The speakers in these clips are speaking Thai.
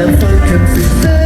that fucking thing.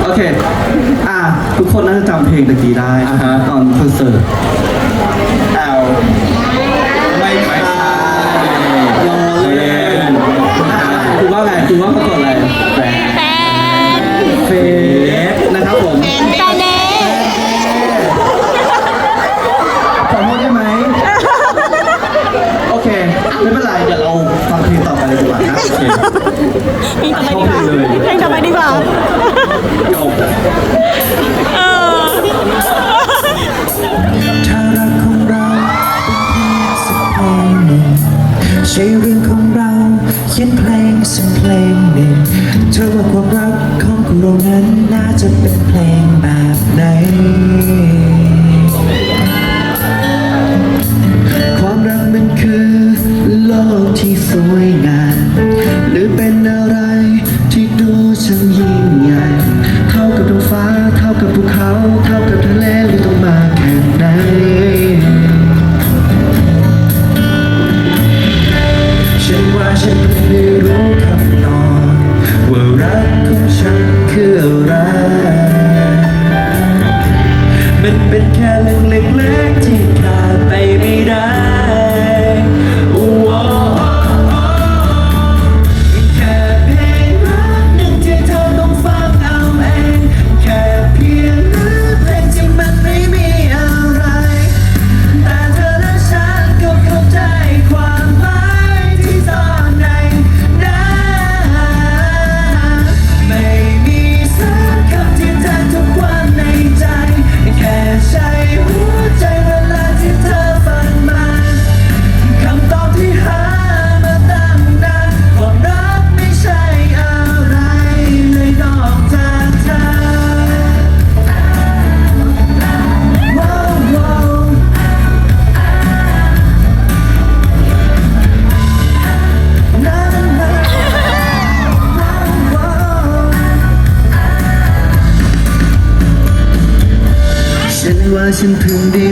โอเค อะ ทุกคนน่าจะจำเพลงตะกี้ได้อ่าฮะ ตอนคอนเสิร์ตแอลไม่ใช่รอเลยนอ่คุณว่าไงคุณว่าเขาตัวอะไรแฟนแฟนเฟสนะครับผมขอโทษได้ไหม โอเค ไม่เป็นไร เดี๋ยวเราฟังเพลงต่อไปดีกว่านะโอเค มีต่อไปดีกว่าเพลงต่อไปดีกว่า Yes. ฉันเพิ่งได้รู้ค